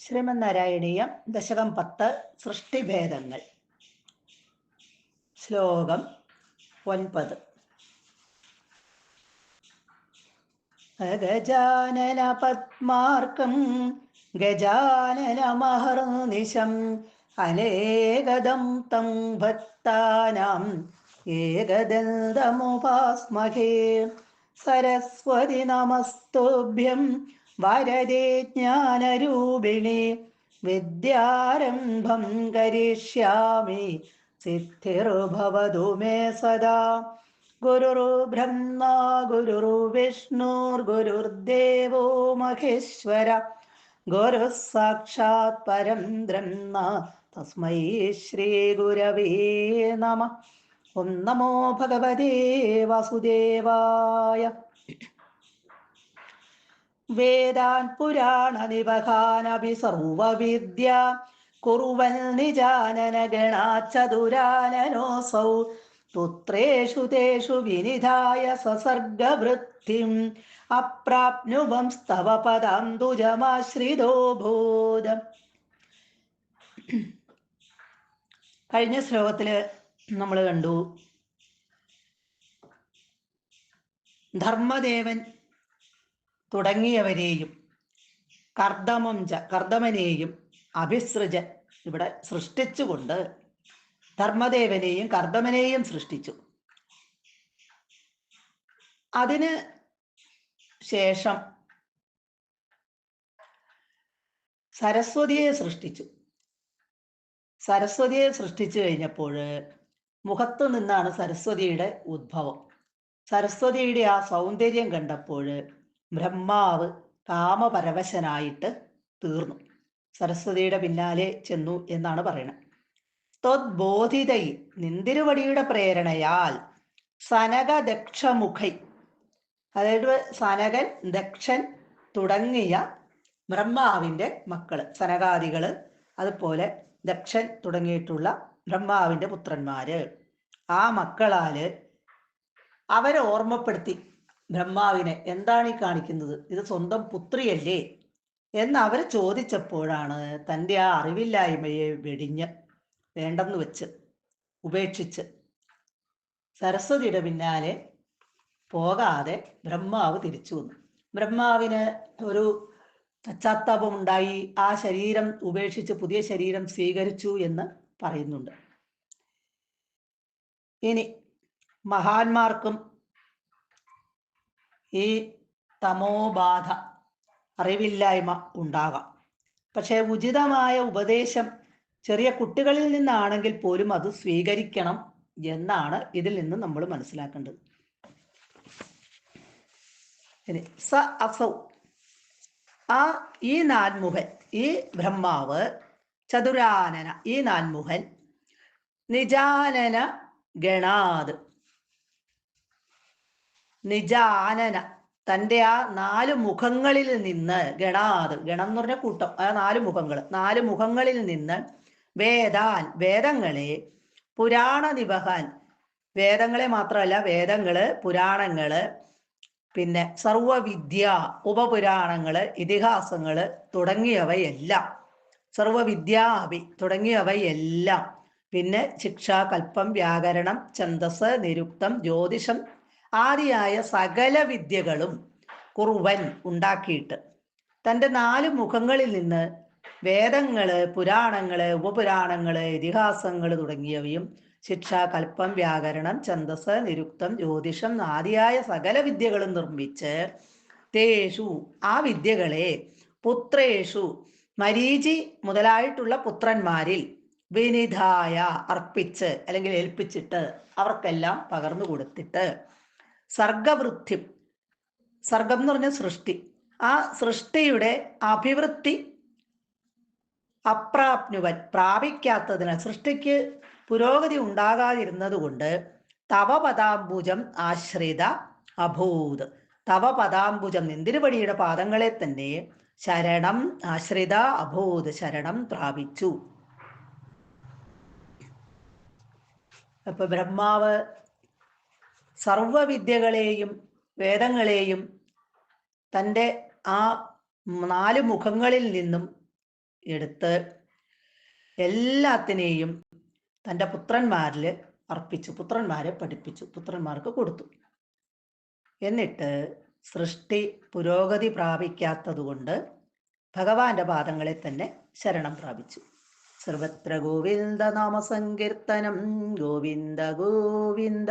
ശ്രീമന്നാരായണീയം ദശകം പത്ത് സൃഷ്ടിഭേദങ്ങൾ. ശ്ലോകം ഒൻപത്. ഗജാനന പത്മാർക്കം ഗജാനന മഹർനിശം അനേകദം തം ഭക്താനാം ഏകദന്തമുപാസ്മഹേ. സരസ്വതി നമസ്തുഭ്യം വരദേ ജ്ഞാനരൂപിണി വിദ്യാരംഭം കരിഷ്യാമി സിദ്ധിർഭവതു മേ സദാ. ഗുരുരു ബ്രഹ്മ ഗുരുരു വിഷ്ണുർഗുരുർദേവോ മഹേശ്വര. ഗുരു സാക്ഷാത് പരം ബ്രഹ്മ തസ്മൈ ശ്രീ ഗുരവേ നമ. ഓം നമോ ഭഗവതേ വാസുദേവായ. വേദാൻ പുരാണ നിവഹാനഭി സർവവിദ്യ കുറുവൽ നിജാനന ഗണാചതുരാനനോസൗ പുത്രേഷു തേഷു വിനിധായ സസർഗവൃത്തിം. അപ്രാപ്നുവം സ്തവ പദാംബുജമാശ്രിതോ ബോധം. കഴിഞ്ഞ ശ്ലോകത്തിൽ നമ്മൾ കണ്ടു. ധർമ്മദേവൻ തുടങ്ങിയവരെയും കർദമം ച കർദമനെയും അഭിസൃജൻ ഇവിടെ സൃഷ്ടിച്ചുകൊണ്ട് ധർമ്മദേവനെയും കർദമനെയും സൃഷ്ടിച്ചു. അതിന് ശേഷം സരസ്വതിയെ സൃഷ്ടിച്ചു. സരസ്വതിയെ സൃഷ്ടിച്ചു കഴിഞ്ഞപ്പോൾ മുഖത്ത് നിന്നാണ് സരസ്വതിയുടെ ഉദ്ഭവം. സരസ്വതിയുടെ ആ സൗന്ദര്യം കണ്ടപ്പോൾ ബ്രഹ്മാവ് കാമപരവശനായിട്ട് തീർന്നു. സരസ്വതിയുടെ പിന്നാലെ ചെന്നു എന്നാണ് പറയുന്നത്. ത്വദ്ബോധിതൈ നിന്തിരുവടിയുടെ പ്രേരണയാൽ സനകദക്ഷമുഖൈ. അതായത് സനകൻ ദക്ഷൻ തുടങ്ങിയ ബ്രഹ്മാവിന്റെ മക്കൾ സനകാദികൾ അതുപോലെ ദക്ഷൻ തുടങ്ങിയിട്ടുള്ള ബ്രഹ്മാവിന്റെ പുത്രന്മാര്. ആ മക്കളാൽ അവരെ ഓർമ്മപ്പെടുത്തി. ബ്രഹ്മാവിനെ എന്താണ് ഈ കാണിക്കുന്നത്? ഇത് സ്വന്തം പുത്രിയല്ലേ? എന്ന് അവർ ചോദിച്ചപ്പോഴാണ് തന്റെ ആ അറിവില്ലായ്മയെ വെടിഞ്ഞ് വേണ്ടെന്ന് വെച്ച് ഉപേക്ഷിച്ച്. സരസ്വതിയുടെ പിന്നാലെ പോകാതെ ബ്രഹ്മാവ് തിരിച്ചു വന്നു. ബ്രഹ്മാവിന് ഒരു പശ്ചാത്താപം ഉണ്ടായി. ആ ശരീരം ഉപേക്ഷിച്ച് പുതിയ ശരീരം സ്വീകരിച്ചു എന്ന് പറയുന്നുണ്ട്. ഇനി മഹാന്മാർക്കും ഈ തമോബാധ അറിവില്ലായ്മ ഉണ്ടാകാം. പക്ഷേ ഉചിതമായ ഉപദേശം ചെറിയ കുട്ടികളിൽ നിന്നാണെങ്കിൽ പോലും അത് സ്വീകരിക്കണം എന്നാണ് ഇതിൽ നിന്ന് നമ്മൾ മനസ്സിലാക്കേണ്ടത്. സ അസൗ. ആ ഈ നാൻമുഖൻ ഈ ബ്രഹ്മാവ് ചതുരാനന ഈ നാൻമുഖൻ നിജാനന ഗണാത്. നിജാനന. തന്റെ ആ നാല് മുഖങ്ങളിൽ നിന്ന് ഗണാത് ഗണം എന്ന് പറഞ്ഞ കൂട്ടം. ആ നാല് മുഖങ്ങൾ. നാല് മുഖങ്ങളിൽ നിന്ന് വേദാൻ വേദങ്ങളെ പുരാണ നിവഹാൻ വേദങ്ങളെ മാത്രമല്ല വേദങ്ങൾ പുരാണങ്ങൾ പിന്നെ സർവവിദ്യ ഉപപുരാണങ്ങൾ ഇതിഹാസങ്ങൾ തുടങ്ങിയവയെല്ലാം. സർവവിദ്യാഭി തുടങ്ങിയവയെല്ലാം. പിന്നെ ശിക്ഷ കൽപ്പം വ്യാകരണം ഛന്ദസ് നിരുക്തം ജ്യോതിഷം ആദിയായ സകല വിദ്യകളും കുറുവൻ ഉണ്ടാക്കിയിട്ട്. തന്റെ നാല് മുഖങ്ങളിൽ നിന്ന് വേദങ്ങൾ പുരാണങ്ങൾ ഉപപുരാണങ്ങൾ ഇതിഹാസങ്ങൾ തുടങ്ങിയവയും ശിക്ഷ കൽപ്പം വ്യാകരണം ഛന്ദസ് നിരുക്തം ജ്യോതിഷം ആദിയായ സകല വിദ്യകളും നിർമ്മിച്ച് തേഷു ആ വിദ്യകളെ പുത്രേഷു മരീചി മുതലായിട്ടുള്ള പുത്രന്മാരിൽ വിനിധായ അർപ്പിച്ച് അല്ലെങ്കിൽ ഏൽപ്പിച്ചിട്ട് അവർക്കെല്ലാം പകർന്നു കൊടുത്തിട്ട് സർഗവൃത്തി സർഗം എന്ന് പറഞ്ഞ സൃഷ്ടി. ആ സൃഷ്ടിയുടെ അഭിവൃദ്ധി അപ്രാപ്നുവൻ പ്രാപിക്കാത്തതിനാൽ സൃഷ്ടിക്ക് പുരോഗതി ഉണ്ടാകാതിരുന്നത് കൊണ്ട് തവ പദാംബുജം ആശ്രിത അഭൂത്. തവ പദാംബുജം നിന്തിരുപടിയുടെ പാദങ്ങളെ തന്നെ? ശരണം ആശ്രിത അഭൂത് ശരണം പ്രാപിച്ചു. അപ്പൊ ബ്രഹ്മാവ് സർവവിദ്യകളെയും വേദങ്ങളെയും തന്റെ ആ നാല് മുഖങ്ങളിൽ നിന്നും എടുത്ത് എല്ലാത്തിനെയും തന്റെ പുത്രന്മാരിൽ അർപ്പിച്ചു പുത്രന്മാരെ പഠിപ്പിച്ചു പുത്രന്മാർക്ക് കൊടുത്തു. എന്നിട്ട് സൃഷ്ടി പുരോഗതി പ്രാപിക്കാത്തതുകൊണ്ട് ഭഗവാന്റെ പാദങ്ങളെ തന്നെ ശരണം പ്രാപിച്ചു. സർവത്ര ഗോവിന്ദ നാമസങ്കീർത്തനം ഗോവിന്ദ ഗോവിന്ദ.